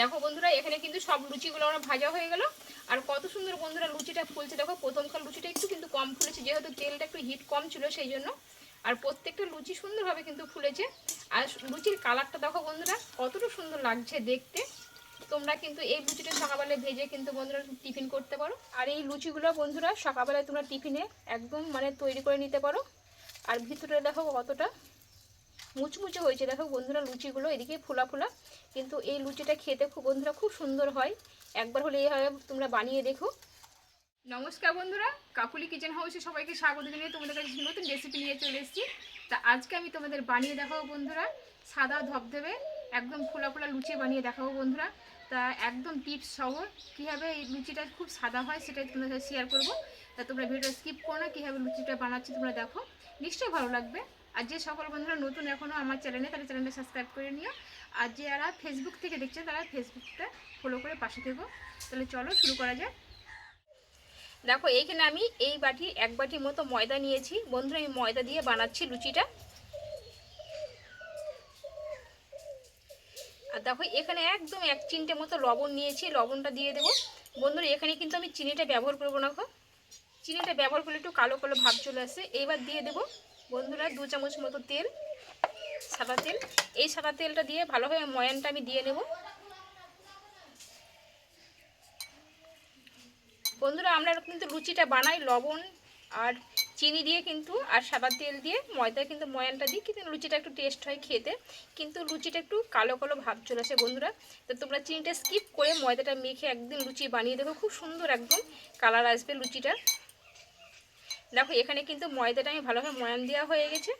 দেখো বন্ধুরা, এখানে কিন্তু সব লুচিগুলো আমার ভাজা হয়ে গেল। আর কত সুন্দর বন্ধুরা লুচিটা ফুলছে। দেখো প্রথমকার লুচিটা একটু কিন্তু কম ফুলেছে, যেহেতু তেলটা একটু হিট কম ছিল সেই জন্য। আর প্রত্যেকটা লুচি সুন্দরভাবে কিন্তু ফুলেছে। আর লুচির কালারটা দেখো বন্ধুরা, কতটা সুন্দর লাগছে দেখতে। তোমরা কিন্তু এই লুচিটা সকালবেলায় ভেজে কিন্তু বন্ধুরা টিফিন করতে পারো। আর এই লুচিগুলো বন্ধুরা সকালবেলায় তোমরা টিফিনে একদম মানে তৈরি করে নিতে পারো। আর ভিতরে দেখো কতটা মুচমুচে হয়েছে। দেখো বন্ধুরা, লুচিগুলো এদিকে ফোলা ফোলা, কিন্তু এই লুচিটা খেতে খুব বন্ধুরা খুব সুন্দর হয়। একবার হলে এইভাবে তোমরা বানিয়ে দেখো। নমস্কার বন্ধুরা, কাকুলি কিচেন হাউসে সবাইকে স্বাগত জানিয়ে তোমাদের কাছে নতুন রেসিপি নিয়ে চলে এসেছি। তা আজকে আমি তোমাদের বানিয়ে দেখাবো বন্ধুরা, সাদা ধবধবে, একদম ফোলা ফোলা লুচি বানিয়ে দেখাবো বন্ধুরা। তা একদম টিপস সহ কীভাবে এই লুচিটা খুব সাদা হয় সেটাই তোমাদের সাথে শেয়ার করব। তা তোমরা ভিডিওটা স্কিপ করো না, কীভাবে লুচিটা বানাচ্ছি তোমরা দেখো। নিশ্চয়ই ভালো লাগবে। আর যে সকল বন্ধুরা নতুন এখনও আমার চ্যানেলে তারা চ্যানেলটা সাবস্ক্রাইব করে নিও। আর যারা ফেসবুক থেকে দেখছে, তারা ফেসবুকটা ফলো করে পাশে থেকো। তাহলে চলো শুরু করা যাক। দেখো, এইখানে আমি এই বাটি, এক বাটি মতো ময়দা নিয়েছি। বন্ধুরা, আমি ময়দা দিয়ে বানাচ্ছি লুচিটা। আর দেখো, এখানে একদম এক চিনটে মতো লবণ নিয়েছি। লবণটা দিয়ে দেবো। বন্ধুরা, এখানে কিন্তু আমি চিনিটা ব্যবহার করব না চিনিটা ব্যবহার করলে একটু কালো কালো ভাব চলে আসে। এইবার দিয়ে দেবো বন্ধুরা দু চামচ মতো তেল, সাদা তেল। এই সাদা তেলটা দিয়ে ভালোভাবে ময়ানটা আমি দিয়ে নেব। বন্ধুরা, আমরা কিন্তু লুচিটা বানাই, লবণ আর চিনি দিয়ে কিন্তু, আর সাদা তেল দিয়ে ময়দা কিন্তু ময়ানটা দিই কিন্তু লুচিটা একটু টেস্ট হয় খেতে। কিন্তু লুচিটা একটু কালো কালো ভাব চলে আসে বন্ধুরা। তো তোমরা চিনিটা স্কিপ করে ময়দাটা মেখে একদিন লুচি বানিয়ে দেখো, খুব সুন্দর একদম কালার আসবে লুচিটা। দেখো, এখানে কিন্তু ময়দাটা আমি ভালোভাবে ময়ান দেওয়া হয়ে গেছে।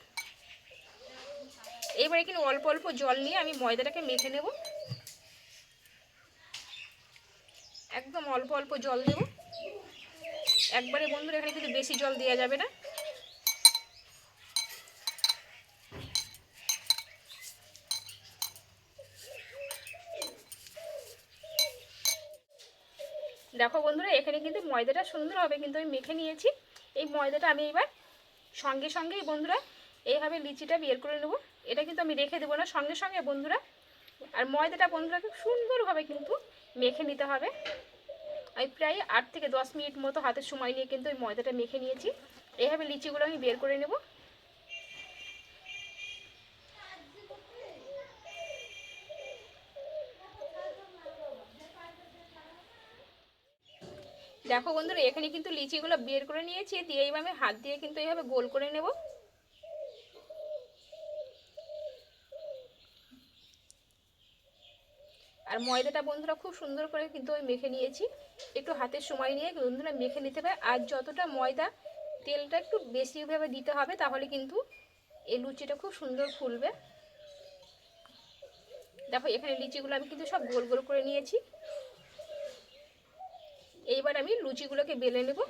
এবারে কিন্তু অল্প অল্প জল নিয়ে আমি ময়দাটাকে মেখে নেব। একদম অল্প অল্প জল দেব। একবারে বন্ধুরা, এখানে কিন্তু বেশি জল দেওয়া যাবে না। দেখো বন্ধুরা, এখানে কিন্তু ময়দাটা সুন্দরভাবে কিন্তু আমি মেখে নিয়েছি। এই ময়দাটা আমি এবার সঙ্গে সঙ্গেই বন্ধুরা, এইভাবে লিচিটা বের করে নেব। এটা কিন্তু আমি রেখে দেবো না, সঙ্গে সঙ্গে বন্ধুরা। আর ময়দাটা বন্ধুরা খুব সুন্দরভাবে কিন্তু মেখে নিতে হবে। আমি প্রায় আট থেকে দশ মিনিট মতো হাতে সময় নিয়ে কিন্তু ওই ময়দাটা মেখে নিয়েছি। এইভাবে লিচিগুলো আমি বের করে নেব। দেখো বন্ধুরা, এখানে কিন্তু লিচিগুলো বের করে নিয়েছি, দিয়ে এইভাবে হাত দিয়ে কিন্তু এইভাবে গোল করে নেব। আর ময়দাটা বন্ধুরা খুব সুন্দর করে কিন্তু আমি মেখে নিয়েছি। একটু হাতের সময় নিয়ে বন্ধুরা মেখে নিতে হবে, আর যতটা ময়দা তেলটা একটু বেশিভাবে দিতে হবে, তাহলে কিন্তু এই লুচিটা খুব সুন্দর ফুলবে। দেখো, এখানে লিচিগুলো আমি কিন্তু সব গোল গোল করে নিয়েছি। এইবার আমি লুচিগুলোকে বেলে নেব।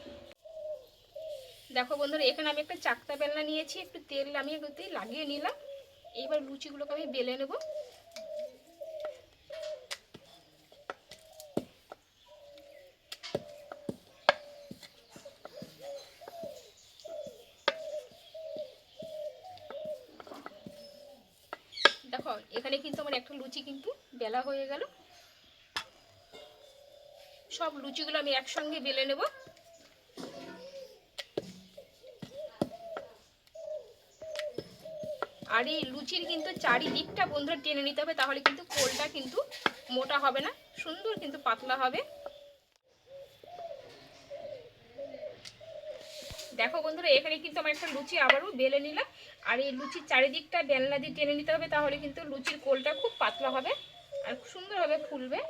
দেখো বন্ধুরা, এখানে আমি একটা চাকতা বেলনা নিয়েছি, একটু তেল আমি এগুলোতেই লাগিয়ে নিলাম। এইবার লুচিগুলোকে আমি বেলে নেব। দেখো, এখানে কিন্তু আমার একটা লুচি কিন্তু বেলা হয়ে গেল। সব লুচিগুলো আমি একসঙ্গে বেলে নেব। আর এই লুচির কিন্তু চারিদিকটা বন্ধুরা টেনে নিতে হবে, তাহলে কিন্তু কোলটা কিন্তু মোটা হবে না, সুন্দর কিন্তু পাতলা হবে। দেখো বন্ধুরা, এখানে কিন্তু আমার একটা লুচি আবারও বেলে নিলাম। আর এই লুচির চারিদিকটা বেলনা দিয়ে টেনে নিতে হবে, তাহলে কিন্তু লুচির কোলটা খুব পাতলা হবে আর সুন্দরভাবে ফুলবে।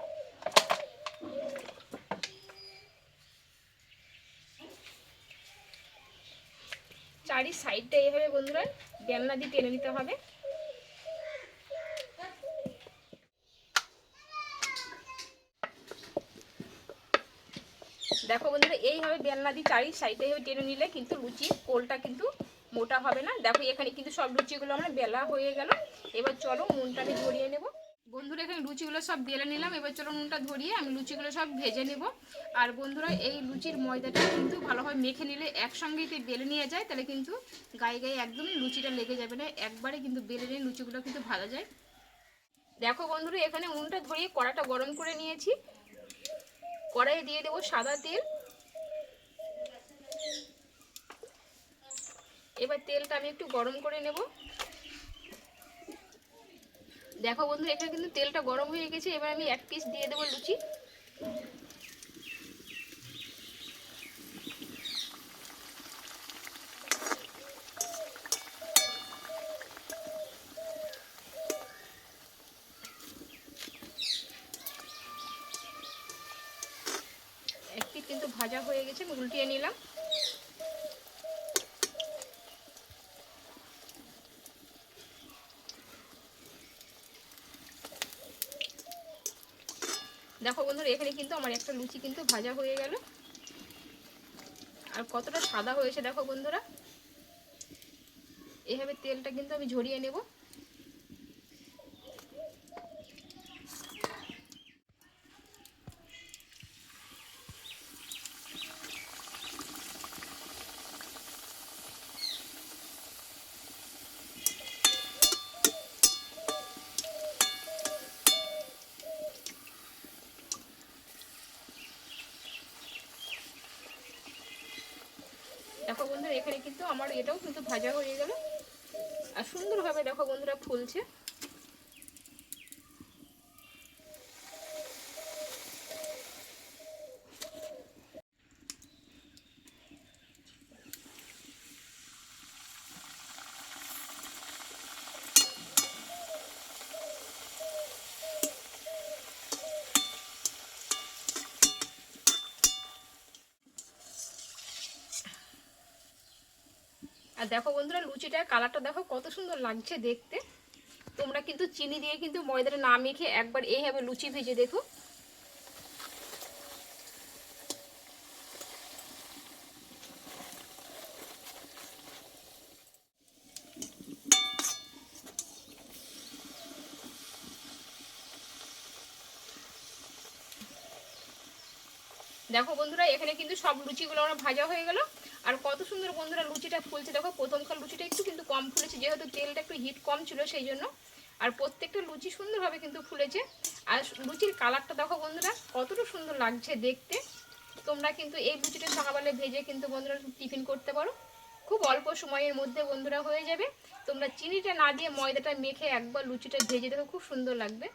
চারি সাইডটা এইভাবে বন্ধুরা বেলনা দিয়ে টেনে নিতে হবে। দেখো বন্ধুরা, এইভাবে বেলনা দিয়ে চারি সাইডে টেনে নিলে কিন্তু লুচি কোলটা কিন্তু মোটা হবে না। দেখো এখানে কিন্তু সব লুচিগুলো আমার বেলা হয়ে গেল। এবার চলো নুনটা আমি ধরিয়ে নেব। বন্ধুরা, এখানে লুচিগুলো সব বেলে নিলাম। এবার চলো নুনটা ধরিয়ে আমি লুচিগুলো সব ভেজে নেব। আর বন্ধুরা, এই লুচির ময়দাটা কিন্তু ভালোভাবে মেখে নিলে একসঙ্গেই যদি বেলে নিয়ে যায়, তাহলে কিন্তু গায়ে গায়ে একদমই লুচিটা লেগে যাবে না। একবারে কিন্তু বেলে নিয়ে লুচিগুলো কিন্তু ভাজা যায়। দেখো বন্ধুরা, এখানে উনটা ধরিয়ে কড়াটা গরম করে নিয়েছি। কড়াইয়ে দিয়ে দেবো সাদা তেল। এবার তেলটা আমি একটু গরম করে নেব। দেখো বন্ধু, এখানে কিন্তু তেলটা গরম হয়ে গেছে, এবার আমি এক পিস দিয়ে দেবো লুচি। এক পিস কিন্তু ভাজা হয়ে গেছে, আমি উল্টিয়ে নিলাম। দেখো বন্ধুরা, এখানে কিন্তু আমার একটা লুচি কিন্তু ভাজা হয়ে গেল। আর কতটা সাদা হয়েছে দেখো বন্ধুরা। এভাবে তেলটা কিন্তু আমি ঝরিয়ে নেব। এখানে কিন্তু আমার এটাও কিন্তু ভাজা হয়ে গেল। আর সুন্দরভাবে দেখো বন্ধুরা ফুলছে। আর দেখো বন্ধুরা, লুচিটার কালারটা দেখো কত সুন্দর লাগছে দেখতে। তোমরা কিন্তু চিনি দিয়ে কিন্তু ময়দাটা না মেখে একবার এইভাবে লুচি ভেজে দেখো। দেখো বন্ধুরা, এখানে কিন্তু সব লুচিগুলো আমার ভাজা হয়ে গেল। আর কত সুন্দর বন্ধুরা লুচিটা ফুলছে। দেখো প্রথমকার লুচিটা একটু কিন্তু কম ফুলেছে, যেহেতু তেলটা একটু হিট কম ছিল সেই জন্য। আর প্রত্যেকটা লুচি সুন্দরভাবে কিন্তু ফুলেছে। আর লুচির কালারটা দেখো বন্ধুরা, কতটা সুন্দর লাগছে দেখতে। তোমরা কিন্তু এই লুচিটা সকালবেলা ভেজে কিন্তু বন্ধুরা টিফিন করতে পারো। খুব অল্প সময়ের মধ্যে বন্ধুরা হয়ে যাবে। তোমরা চিনিটা না দিয়ে ময়দাটা মেখে একবার লুচিটা ভেজে দেখো, খুব সুন্দর লাগবে।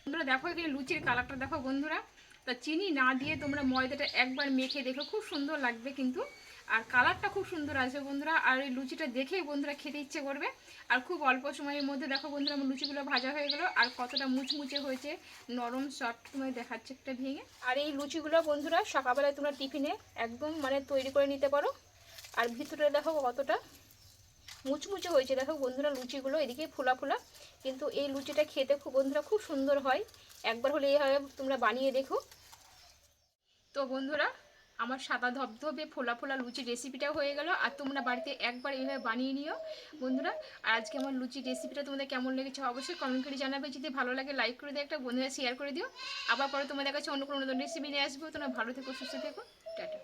বন্ধুরা, দেখো এখানে লুচির কালারটা দেখো বন্ধুরা। তা চিনি না দিয়ে তোমরা ময়দাটা একবার মেখে দেখো, খুব সুন্দর লাগবে কিন্তু। আর কালারটা খুব সুন্দর আছে বন্ধুরা, আর এই লুচিটা দেখেই বন্ধুরা খেতে ইচ্ছে করবে। আর খুব অল্প সময়ের মধ্যে দেখো বন্ধুরা আমার লুচিগুলো ভাজা হয়ে গেল, আর কতটা মুচমুচে হয়েছে, নরম সফট তোমায় দেখাচ্ছে একটা ভেঙে। আর এই লুচিগুলো বন্ধুরা সকালবেলায় তোমরা টিফিনে একদম মানে তৈরি করে নিতে পারো। আর ভিতরে দেখো কতটা মুচমুচে হয়েছে। দেখো বন্ধুরা লুচিগুলো এদিকে ফোলা ফোলা, কিন্তু এই লুচিটা খেতে খুব বন্ধুরা খুব সুন্দর হয়। একবার হলে এইভাবে তোমরা বানিয়ে দেখো। তো বন্ধুরা, আমার সাদা ধবধবে ফোলা ফোলা লুচির রেসিপিটাও হয়ে গেল, আর তোমরা বাড়িতে একবার এইভাবে বানিয়ে নিও। বন্ধুরা, আর আজকে আমার লুচির রেসিপিটা তোমাদের কেমন লেগেছে অবশ্যই কমেন্ট করে জানাবে। যদি ভালো লাগে লাইক করে দিও, একটা বন্ধুরা শেয়ার করে দিও। আবার পরে তোমাদের কাছে অন্য কোনো নতুন রেসিপি নিয়ে আসব। তোমরা ভালো থেকো, সুস্থ থেকো। টাটা।